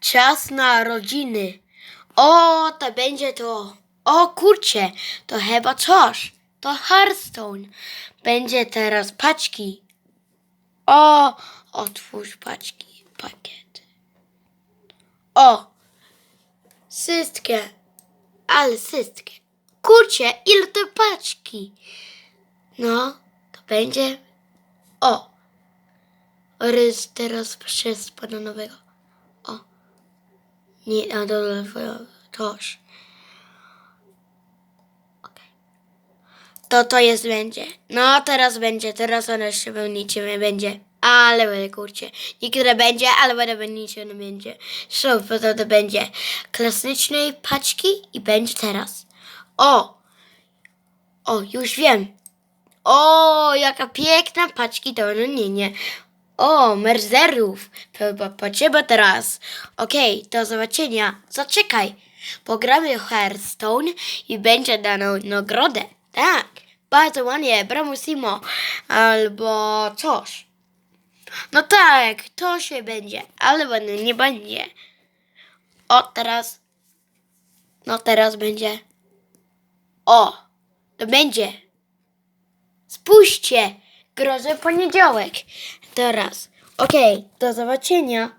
czas na rodziny. O, to będzie to. O kurcie, to chyba coś. To Hearthstone. Będzie teraz paczki. O, otwórz paczki, pakiet. O, wszystkie, ale wszystkie. Kurcie, ile to paczki. No, to będzie. O, rys teraz przez bananowego. O, nie, na dole toż. To to jest będzie. No, teraz będzie, teraz ona jeszcze nie będzie. Ale będę kurcie. Niektóre będzie, ale będę nic nie będzie. So, to, to będzie klasycznej paczki i będzie teraz. O! O, już wiem. O, jaka piękna paczki to no nie, nie. O, merzerów. Potrzeba teraz. Okej, do zobaczenia. Zaczekaj. Pogramy Hearthstone i będzie dano nagrodę. Tak, bardzo ładnie, bramusimo. Albo coś. No tak, to się będzie, ale nie będzie. O, teraz. No teraz będzie. O, to będzie. Spójrzcie, grozy poniedziałek. Teraz. Okej, do zobaczenia.